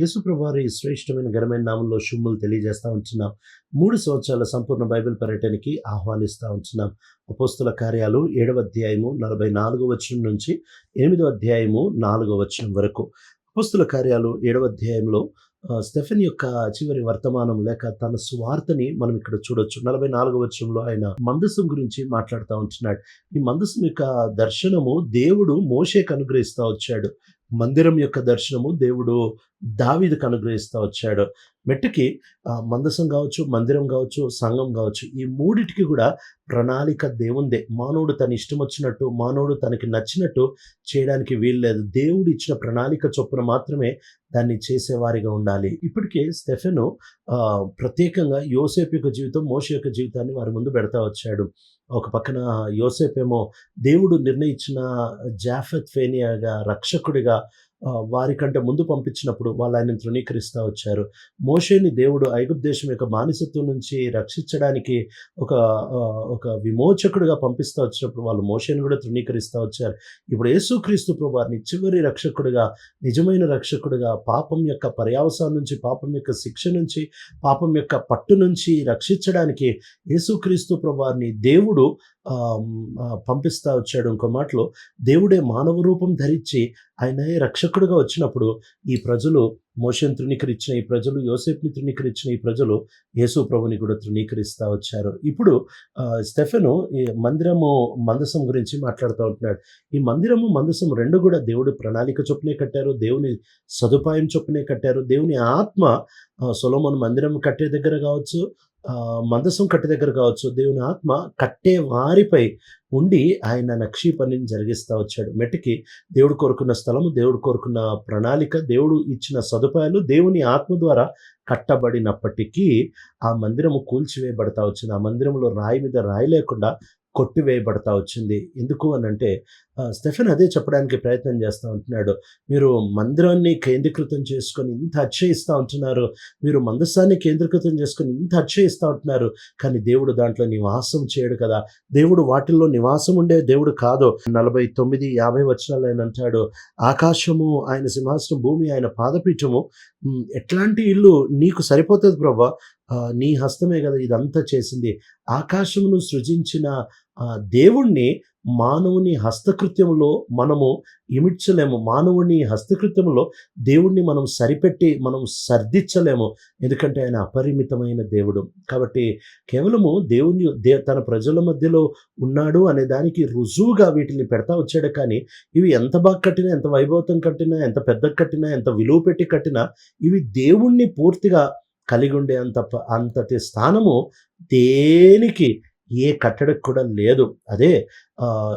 యేసుప్రభువారి శ్రేష్టమైన ఘనమైన నామంలో శుభములు తెలియజేస్తూ ఉంటున్నాం. మూడు సంవత్సరాల సంపూర్ణ బైబిల్ పర్యటనకి ఆహ్వానిస్తూ ఉంటున్నాం. అపోస్తుల కార్యాలు ఏడవ అధ్యాయము నలభై నాలుగో వచనం నుంచి ఎనిమిదో అధ్యాయము నాలుగో వచనం వరకు. అపోస్తుల కార్యాలు ఏడవ అధ్యాయంలో స్టెఫెన్ యొక్క చివరి వర్తమానం లేక తన స్వార్థని మనం ఇక్కడ చూడొచ్చు. నలభై నాలుగో వచనంలో ఆయన మందసం గురించి మాట్లాడుతూ ఉంటున్నాడు. ఈ మందసం యొక్క దర్శనము దేవుడు మోషేకి అనుగ్రహిస్తూ వచ్చాడు. మందిరం యొక్క దర్శనము దేవుడు దావీదుకు అనుగ్రహిస్తూ వచ్చాడు. మెట్టుకి మందసం కావచ్చు మందిరం కావచ్చు సంఘం కావచ్చు ఈ మూడిటికి కూడా ప్రణాళిక దేవుందే. మానవుడు తన ఇష్టం వచ్చినట్టు మానవుడు తనకి నచ్చినట్టు చేయడానికి వీల్లేదు. దేవుడు ఇచ్చిన ప్రణాళిక చొప్పున మాత్రమే దాన్ని చేసేవారిగా ఉండాలి. ఇప్పటికే స్టెఫెను ప్రత్యేకంగా యోసేపు యొక్క జీవితం మోష యొక్క జీవితాన్ని వారి ముందు పెడతా వచ్చాడు. ఒక పక్కన యోసేపేమో దేవుడు నిర్ణయించిన జాఫెత్ ఫేనియాగా రక్షకుడిగా వారికంటే ముందు పంపించినప్పుడు వాళ్ళు ఆయన తృణీకరిస్తూ వచ్చారు. మోషేని దేవుడు ఐగుప్తు దేశం యొక్క మానసత్వం నుంచి రక్షించడానికి ఒక ఒక విమోచకుడిగా పంపిస్తూ వచ్చినప్పుడు వాళ్ళు మోషేని కూడా తృణీకరిస్తూ వచ్చారు. ఇప్పుడు యేసుక్రీస్తు ప్రభువారిని చివరి రక్షకుడిగా నిజమైన రక్షకుడిగా పాపం యొక్క పర్యావసానం నుంచి పాపం యొక్క శిక్ష నుంచి పాపం యొక్క పట్టు నుంచి రక్షించడానికి యేసుక్రీస్తు ప్రభువారిని దేవుడు పంపిస్తా వచ్చాడు ఇంకో మాటలో దేవుడే మానవ రూపం ధరించి ఆయనే రక్షకుడిగా వచ్చినప్పుడు ఈ ప్రజలు మోషన్ తృణీకరించిన ఈ ప్రజలు యోసేపుని తృణీకరించిన ఈ ప్రజలు యేసు ప్రభుని కూడా తృణీకరిస్తూ వచ్చారు. ఇప్పుడు స్టెఫెను ఈ మందిరము మందసం గురించి మాట్లాడుతూ ఉంటున్నాడు. ఈ మందిరము మందసం రెండు కూడా దేవుడి ప్రణాళిక చొప్పునే కట్టారు దేవుని సదుపాయం చొప్పునే కట్టారు దేవుని ఆత్మ సొలోమన్ మందిరం కట్టే దగ్గర కావచ్చు మందసం కట్టే దగ్గర కావచ్చు దేవుని ఆత్మ కట్టే వారిపై ఉండి ఆయన నక్షీ పనిని జరిగిస్తూ వచ్చాడు. మెట్టికి దేవుడు కోరుకున్న స్థలము దేవుడు కోరుకున్న ప్రణాళిక దేవుడు ఇచ్చిన సదుపాయాలు దేవుని ఆత్మ ద్వారా కట్టబడినప్పటికీ ఆ మందిరము కూల్చివేయబడతా వచ్చింది. ఆ మందిరంలో రాయి మీద రాయి లేకుండా కొట్టివేయబడతా వచ్చింది. ఎందుకు అని అంటే స్టెఫెన్ అదే చెప్పడానికి ప్రయత్నం చేస్తూ ఉంటున్నాడు. మీరు మందిరాన్ని కేంద్రీకృతం చేసుకొని ఇంత అచ్చయిస్తూ ఉంటున్నారు. మీరు మందస్సాన్ని కేంద్రీకృతం చేసుకొని ఇంత అచ్చయిస్తూ ఉంటున్నారు. కానీ దేవుడు దాంట్లో నివాసం చేయడు కదా. దేవుడు వాటిల్లో నివాసం ఉండే దేవుడు కాదు. నలభై తొమ్మిది యాభై వచనాలు ఆయన అంటాడు ఆకాశము ఆయన సింహాసనం భూమి ఆయన పాదపీఠము ఎట్లాంటి ఇల్లు నీకు సరిపోతుంది ప్రభా? నీ హస్తమే కదా ఇదంతా చేసింది. ఆకాశమును సృజించిన దేవుణ్ణి మానవుని హస్తకృత్యంలో మనము ఇమిడ్చలేము. మానవుని హస్తకృత్యంలో దేవుణ్ణి మనం సరిపెట్టి మనం సర్దించలేము ఎందుకంటే ఆయన అపరిమితమైన దేవుడు. కాబట్టి కేవలము దేవుని దే తన ప్రజల మధ్యలో ఉన్నాడు అనే దానికి రుజువుగా వీటిని పెడతా వచ్చాడు. కానీ ఇవి ఎంత బాగా కట్టినా ఎంత వైభవతం కట్టినా ఎంత పెద్ద కట్టినా ఎంత విలువ పెట్టి కట్టినా ఇవి దేవుణ్ణి పూర్తిగా కలిగి ఉండే అంత ప- అంతటి స్థానము దేనికి ఏ కట్టడకు కూడా లేదు. అదే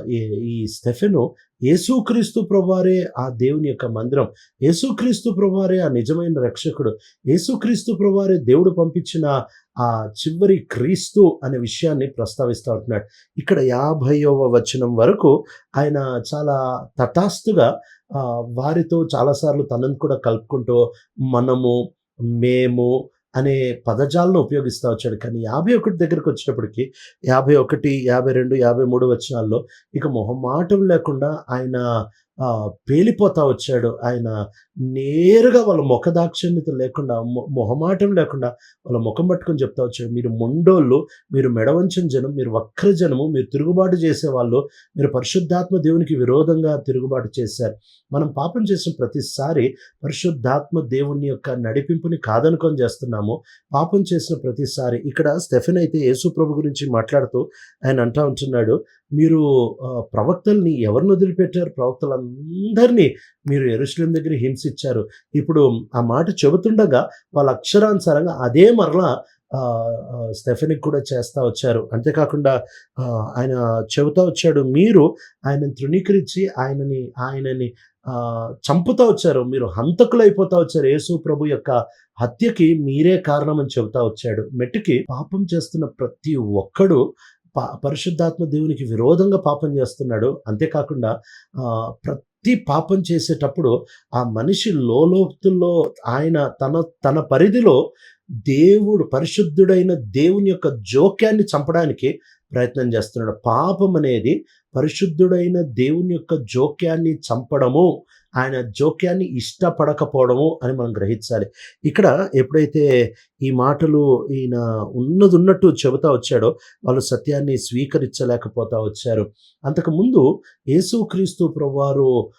ఈ- ఈ స్టెఫెను యేసుక్రీస్తు ప్రభువారే ఆ దేవుని యొక్క మందిరం. యేసుక్రీస్తు ప్రభువారే ఆ నిజమైన రక్షకుడు. యేసుక్రీస్తు ప్రభువారే దేవుడు పంపించిన ఆ చివరి క్రీస్తు అనే విషయాన్ని ప్రస్తావిస్తూ ఉంటున్నాడు. ఇక్కడ యాభైవ వచనం వరకు ఆయన చాలా తటాస్తుగా వారితో చాలాసార్లు తనను కూడా కలుపుకుంటూ మనము మేము అనే పదజాలను ఉపయోగిస్తూ వచ్చాడు. కానీ యాభై ఒకటి దగ్గరకు వచ్చినప్పటికీ యాభై ఒకటి యాభై రెండు యాభై మూడు వచ్చినాల్లో ఇక మొహమాటం లేకుండా ఆయన పేలిపోతా వచ్చాడు. ఆయన నేరుగా వాళ్ళ ముఖ దాక్షణ్యత లేకుండా మొ- మొహమాటం లేకుండా వాళ్ళ ముఖం పట్టుకొని చెప్తా వచ్చాడు. మీరు మొండోళ్ళు మీరు మెడవంచిన జనం మీరు వక్ర జనము మీరు తిరుగుబాటు చేసేవాళ్ళు మీరు పరిశుద్ధాత్మ దేవునికి విరోధంగా తిరుగుబాటు చేశారు. మనం పాపం చేసిన ప్రతిసారి పరిశుద్ధాత్మ దేవుని యొక్క నడిపింపుని కాదనుకొని చేస్తున్నాము. పాపం చేసిన ప్రతిసారి ఇక్కడ స్టెఫెన్ అయితే యేసు ప్రభు గురించి మాట్లాడుతూ ఆయన అంటా ఉంటున్నాడు మీరు ప్రవక్తల్ని ఎవరిని వదిలిపెట్టారు? ప్రవక్తలందరినీ మీరు ఎరుశ్లేం దగ్గర హింసించారు. ఇప్పుడు ఆ మాట చెబుతుండగా వాళ్ళ అక్షరానుసారంగా అదే మరలా ఆ, స్టెఫెనిక్ కూడా చేస్తా వచ్చారు. అంతేకాకుండా ఆయన చెబుతా వచ్చాడు. మీరు ఆయనని తృణీకరించి ఆయనని ఆయనని చంపుతా వచ్చారు. మీరు హంతకులు అయిపోతా వచ్చారు. యేసు ప్రభు యొక్క హత్యకి మీరే కారణం అని చెబుతా వచ్చాడు. మెట్టుకి పాపం చేస్తున్న ప్రతి ఒక్కడు పరిశుద్ధాత్మ దేవునికి విరోధంగా పాపం చేస్తున్నాడు. అంతేకాకుండా ప్రతి పాపం చేసేటప్పుడు ఆ మనిషి లోలోతుల్లో ఆయన తన తన పరిధిలో దేవుడు పరిశుద్ధుడైన దేవుని యొక్క జోక్యాన్ని చంపడానికి ప్రయత్నం చేస్తున్నాడు. పాపం అనేది పరిశుద్ధుడైన దేవుని యొక్క జోక్యాన్ని చంపడము ఆయన జోక్యాన్ని ఇష్టపడకపోవడము అని మనం గ్రహించాలి. ఇక్కడ ఎప్పుడైతే ఈ మాటలు ఈయన ఉన్నది ఉన్నట్టు చెబుతా వచ్చాడో వాళ్ళు సత్యాన్ని స్వీకరించలేకపోతా వచ్చారు. అంతకుముందు యేసుక్రీస్తు ప్రభువారు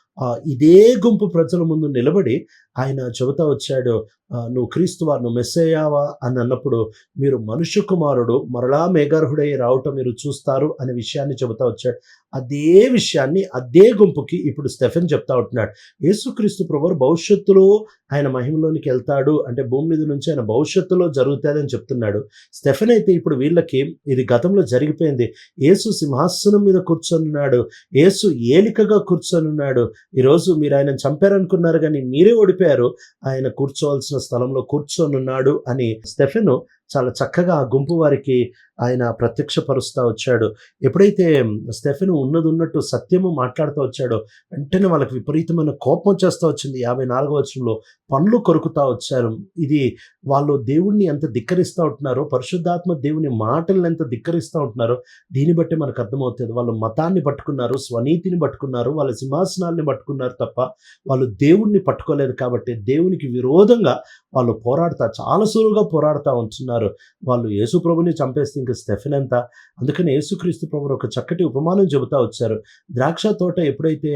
ఇదే గుంపు ప్రజల ముందు నిలబడి ఆయన చెబుతా వచ్చాడు నువ్వు క్రీస్తు వారు నువ్వు మెస్సయ్యావా? అని అన్నప్పుడు మీరు మనుష్య కుమారుడు మరలా మేఘర్హుడై రావటం మీరు చూస్తారు అనే విషయాన్ని చెబుతా వచ్చాడు. అదే విషయాన్ని అదే గుంపుకి ఇప్పుడు స్టెఫెన్ చెప్తా ఉంటున్నాడు. యేసుక్రీస్తు ప్రభువారు భవిష్యత్తులో ఆయన మహిమలోనికి వెళ్తాడు. అంటే భూమి మీద నుంచి ఆయన భవిష్యత్తు భవిష్యత్తులో జరుగుతాడని చెప్తున్నాడు. స్టెఫెన్ అయితే ఇప్పుడు వీళ్ళకి ఇది గతంలో జరిగిపోయింది. యేసు సింహాసనం మీద కూర్చొనున్నాడు. యేసు ఏలికగా కూర్చొనున్నాడు. ఈరోజు మీరు ఆయన చంపారనుకున్నారు కానీ మీరే ఓడిపోయారు. ఆయన కూర్చోవలసిన స్థలంలో కూర్చొనున్నాడు అని స్టెఫెన్ చాలా చక్కగా ఆ గుంపు వారికి ఆయన ప్రత్యక్షపరుస్తూ వచ్చాడు. ఎప్పుడైతే స్టెఫెన్ ఉన్నది ఉన్నట్టు సత్యము మాట్లాడుతూ వచ్చాడో వెంటనే వాళ్ళకి విపరీతమైన కోపం వచ్చేస్తూ వచ్చింది. యాభై నాలుగో వచ్చంలో పనులు కొరుకుతా వచ్చారు. ఇది వాళ్ళు దేవుణ్ణి ఎంత ధిక్కరిస్తూ ఉంటున్నారో పరిశుద్ధాత్మ దేవుని మాటలను ఎంత ధిక్కరిస్తూ ఉంటున్నారో దీన్ని బట్టి మనకు అర్థమవుతుంది. వాళ్ళు మతాన్ని పట్టుకున్నారు స్వనీతిని పట్టుకున్నారు వాళ్ళ సింహాసనాల్ని పట్టుకున్నారు తప్ప వాళ్ళు దేవుణ్ణి పట్టుకోలేదు కాబట్టి దేవునికి విరోధంగా వాళ్ళు పోరాడుతా చాలా సులువుగా పోరాడుతూ ఉంటున్నారు. వాళ్ళు యేసుప్రభుని చంపేస్తే ఇంకా స్టెఫెన్ ఎంత అందుకని యేసుక్రీస్తు ప్రభు ఒక చక్కటి ఉపమానం చెబుతా వచ్చారు. ద్రాక్ష తోట ఎప్పుడైతే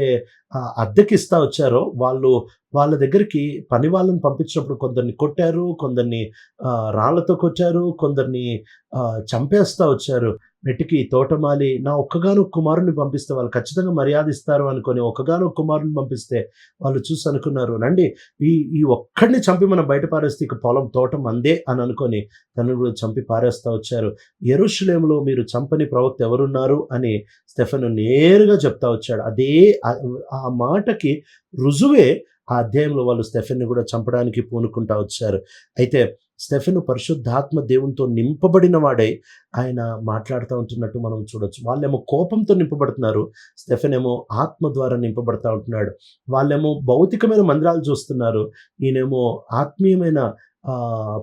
అద్దెకి అద్దెకిస్తా వచ్చారో వాళ్ళు వాళ్ళ దగ్గరికి పని వాళ్ళని పంపించినప్పుడు కొందరిని కొట్టారు కొందరిని రాళ్ళతో కొట్టారు కొందరిని చంపేస్తా వచ్చారు. మెట్టికి తోటమాలి నా ఒక్కగాను కుమారుని పంపిస్తే వాళ్ళు ఖచ్చితంగా మర్యాద ఇస్తారు అనుకొని ఒక్కగాను కుమారుని పంపిస్తే వాళ్ళు చూసి అనుకున్నారు. రండి ఈ ఈ ఒక్కడిని చంపి మనం బయట పారేస్తే ఇక పొలం తోటం అందే అని అనుకొని తనను కూడా చంపి పారేస్తా వచ్చారు. ఎరుషులేములో మీరు చంపని ప్రవక్త ఎవరున్నారు? అని స్టెఫెన్ నేరుగా చెప్తా వచ్చాడు. అదే ఆ- ఆ మాటకి రుజువే ఆ అధ్యాయంలో వాళ్ళు స్టెఫెన్ని కూడా చంపడానికి పూనుకుంటా వచ్చారు. అయితే స్టెఫెన్ పరిశుద్ధాత్మ దేవునితో నింపబడిన వాడై ఆయన మాట్లాడుతూ ఉంటున్నట్టు మనం చూడొచ్చు. వాళ్ళేమో కోపంతో నింపబడుతున్నారు. స్టెఫెన్ ఏమో ఆత్మ ద్వారా నింపబడతా ఉంటున్నాడు. వాళ్ళేమో భౌతికమైన మందిరాలు చూస్తున్నారు. ఈయనేమో ఆత్మీయమైన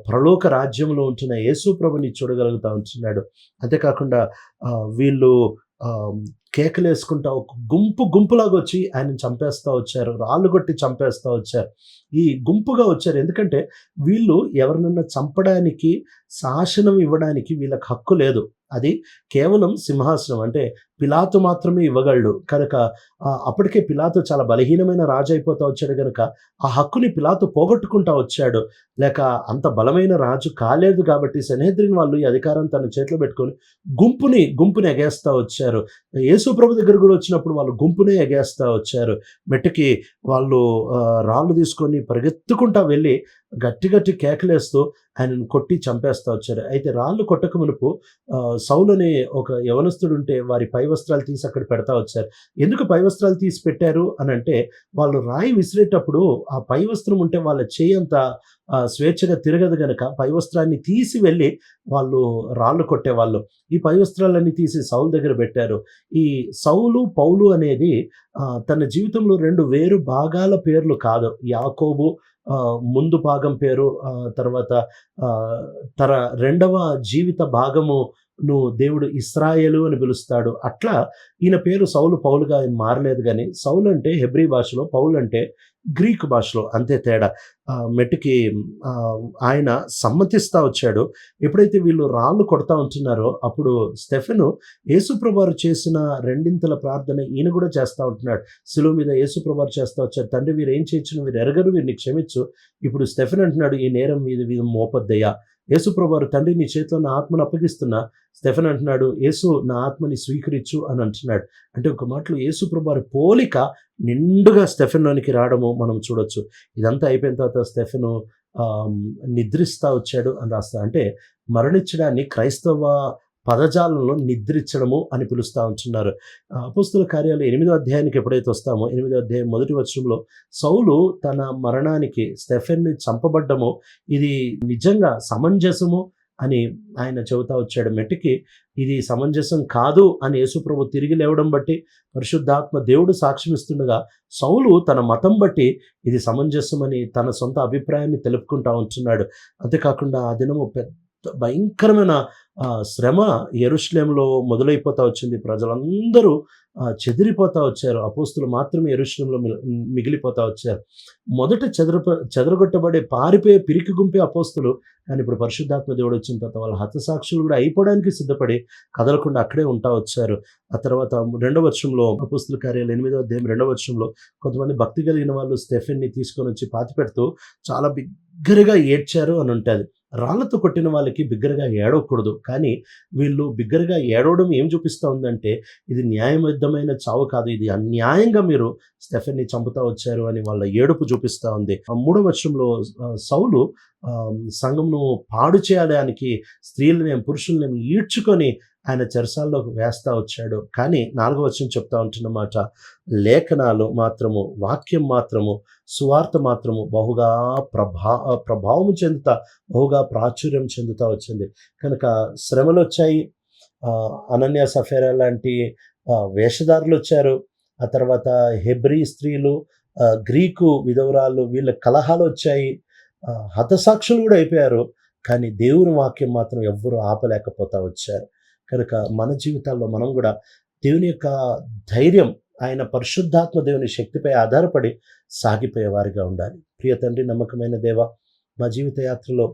ప్రలోక రాజ్యంలో ఉంటున్న యేసు ప్రభుని చూడగలుగుతా ఉంటున్నాడు. అంతేకాకుండా వీళ్ళు కేకలేసుకుంటా ఒక గుంపు గుంపులాగా వచ్చి ఆయన చంపేస్తా వచ్చారు రాళ్ళు కొట్టి చంపేస్తా వచ్చారు. ఈ గుంపుగా వచ్చారు ఎందుకంటే వీళ్ళు ఎవరినన్నా చంపడానికి శాసనం ఇవ్వడానికి వీళ్ళకి హక్కు లేదు. అది కేవలం సింహాసనం అంటే పిలాతు మాత్రమే ఇవ్వగలడు. కనుక అప్పటికే పిలాతు చాలా బలహీనమైన రాజు అయిపోతా వచ్చాడు కనుక ఆ హక్కుని పిలాతు పోగొట్టుకుంటా వచ్చాడు. లేక అంత బలమైన రాజు కాలేదు కాబట్టి సెనేద్రిన్ వాళ్ళు ఈ అధికారం తన చేతిలో పెట్టుకొని గుంపుని గుంపుని ఎగేస్తా వచ్చారు. యేసు ప్రభు దగ్గర కూడా వచ్చినప్పుడు వాళ్ళు గుంపునే ఎగేస్తా వచ్చారు. మెట్టుకి వాళ్ళు రాళ్ళు తీసుకొని పరిగెత్తుకుంటా వెళ్ళి గట్టి గట్టి కేకలేస్తూ ఆయనను కొట్టి చంపేస్తా వచ్చారు. అయితే రాళ్ళు కొట్టక మునుపు సౌలు అనే ఒక యవనస్తుడు ఉంటే వారి పై వస్త్రాలు తీసి అక్కడ పెడతా వచ్చారు. ఎందుకు పై వస్త్రాలు తీసి పెట్టారు అని అంటే వాళ్ళు రాయి విసిరేటప్పుడు ఆ పై వస్త్రం ఉంటే వాళ్ళ చేయి అంత స్వేచ్ఛగా తిరగదు గనక పై వస్త్రాన్ని తీసి వెళ్ళి వాళ్ళు రాళ్ళు కొట్టేవాళ్ళు. ఈ పై వస్త్రాలన్నీ తీసి సౌలు దగ్గర పెట్టారు. ఈ సౌలు పౌలు అనేది తన జీవితంలో రెండు వేరు భాగాల పేర్లు కాదు. యాకోబు ముందు భాగం పేరు తర్వాత ఆ, తన రెండవ జీవిత భాగము ను దేవుడు ఇస్రాయేలు అని పిలుస్తాడు. అట్లా ఈయన పేరు సౌలు పౌలుగా మారలేదు కానీ సౌలు అంటే హెబ్రీ భాషలో పౌలు అంటే గ్రీక్ భాషలో అంతే తేడా. మెట్టుకి ఆయన సమ్మతిస్తూ వచ్చాడు. ఎప్పుడైతే వీళ్ళు రాళ్ళు కొడతా ఉంటున్నారో అప్పుడు స్టెఫెను యేసుప్రభారు చేసిన రెండింతల ప్రార్థన ఈయన కూడా చేస్తూ ఉంటున్నాడు. శిలువ మీద యేసుప్రభారు చేస్తా వచ్చాడు తండ్రి వీరు ఏం చేయించిన వీరు ఎరగరు వీరిని క్షమించు. ఇప్పుడు స్టెఫెన్ అంటున్నాడు ఈ నేరం మీద వీధి మోపద్దయ్యా. యేసుప్రభారు తండ్రి నీ చేతిలో నా ఆత్మను అప్పగిస్తున్నా స్టెఫెన్ అంటున్నాడు యేసు నా ఆత్మని స్వీకరించు అని అంటున్నాడు. అంటే ఒక మాటలో యేసుప్రభారు పోలిక నిండుగా స్టెఫెన్లోనికి రావడము మనం చూడొచ్చు. ఇదంతా అయిపోయిన తర్వాత స్టెఫెను నిద్రిస్తా వచ్చాడు అని రాస్తా. అంటే మరణించడాన్ని క్రైస్తవ పదజాలంలో నిద్రించడము అని పిలుస్తూ ఉంటున్నారు. అపుస్తుల కార్యాలు ఎనిమిదో అధ్యాయానికి ఎప్పుడైతే వస్తామో ఎనిమిదో అధ్యాయం మొదటి వచనంలో సౌలు తన మరణానికి స్టెఫెన్ని చంపబడ్డము ఇది నిజంగా సమంజసము అని ఆయన చెబుతా వచ్చాడు మెట్టికి. ఇది సమంజసం కాదు అని యేసుప్రభు తిరిగి లేవడం బట్టి పరిశుద్ధాత్మ దేవుడు సాక్ష్యమిస్తుండగా సౌలు తన మతం బట్టి ఇది సమంజసమని తన సొంత అభిప్రాయాన్ని తెలుపుకుంటా ఉంటున్నాడు. అంతేకాకుండా ఆ దినము పెద్ద భయంకరమైన శ్రమ ఎరుశ్లేంలో మొదలైపోతా వచ్చింది. ప్రజలందరూ చెదిరిపోతా వచ్చారు. అపోస్తులు మాత్రమే ఎరుశ్లేంలో మిగిలిపోతా వచ్చారు. మొదట చెదర చెదరగొట్టబడే పారిపోయే పిరికి గుంపే అపోస్తులు. కానీ ఇప్పుడు పరిశుద్ధాత్మ దేవుడు వచ్చిన తర్వాత వాళ్ళ హతసాక్షులు కూడా అయిపోవడానికి సిద్ధపడి కదలకుండా అక్కడే ఉంటా వచ్చారు. ఆ తర్వాత రెండవ వర్షంలో అపోస్తుల కార్యాలు ఎనిమిదవ అధ్యాయం రెండవ వర్షంలో కొంతమంది భక్తి కలిగిన వాళ్ళు స్టెఫెన్ని తీసుకొని వచ్చి పాతి పెడుతూ చాలా బిగ్గరగా ఏడ్చారు అని ఉంటుంది. రాళ్ళతో కొట్టిన వాళ్ళకి బిగ్గరగా ఏడవకూడదు. కానీ వీళ్ళు బిగ్గరగా ఏడవడం ఏం చూపిస్తూ ఉందంటే ఇది న్యాయబద్ధమైన చావు కాదు. ఇది అన్యాయంగా మీరు స్టెఫెన్ని చంపుతా వచ్చారు అని వాళ్ళ ఏడుపు చూపిస్తూ ఉంది. ఆ మూడవ వర్షంలో సౌలు సంఘంను పాడు చేయడానికి స్త్రీలని పురుషుల్ని ఈడ్చుకొని ఆయన చెరసాల్లోకి వేస్తా వచ్చాడు. కానీ నాలుగో వచ్చిన చెప్తా ఉంటున్నమాట లేఖనాలు మాత్రము వాక్యం మాత్రము సువార్త మాత్రము బహుగా ప్రభా ప్రభావం చెందుతా బహుగా ప్రాచుర్యం చెందుతా వచ్చింది. కనుక శ్రమలు వచ్చాయి. అనన్య సఫేరా లాంటి వేషధారులు వచ్చారు. ఆ తర్వాత హెబ్రీ స్త్రీలు గ్రీకు విధవరాలు వీళ్ళ కలహాలు వచ్చాయి. హతసాక్షులు కూడా అయిపోయారు. కానీ దేవుని వాక్యం మాత్రం ఎవ్వరూ ఆపలేకపోతా వచ్చారు. కనుక మన జీవితాల్లో మనం కూడా దేవుని యొక్క ధైర్యం ఆయన పరిశుద్ధాత్మ దేవుని శక్తిపై ఆధారపడి సాగిపోయే వారిగా ఉండాలి. ప్రియ తండ్రి నమ్మకమైన దేవ మా జీవిత యాత్రలో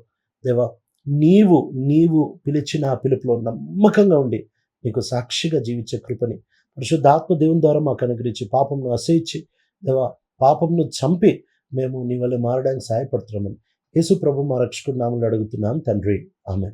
దేవ నీవు నీవు పిలిచిన ఆ పిలుపులో నమ్మకంగా ఉండి నీకు సాక్షిగా జీవించే కృపని పరిశుద్ధాత్మ దేవుని ద్వారా మాకు అనుగ్రహించి పాపంను అసహించి దేవ పాపంను చంపి మేము నీ వల్ల మారడానికి సహాయపడుతున్నామని యేసు ప్రభు మా రక్షకుడు నామలు అడుగుతున్నాం తండ్రి. ఆమె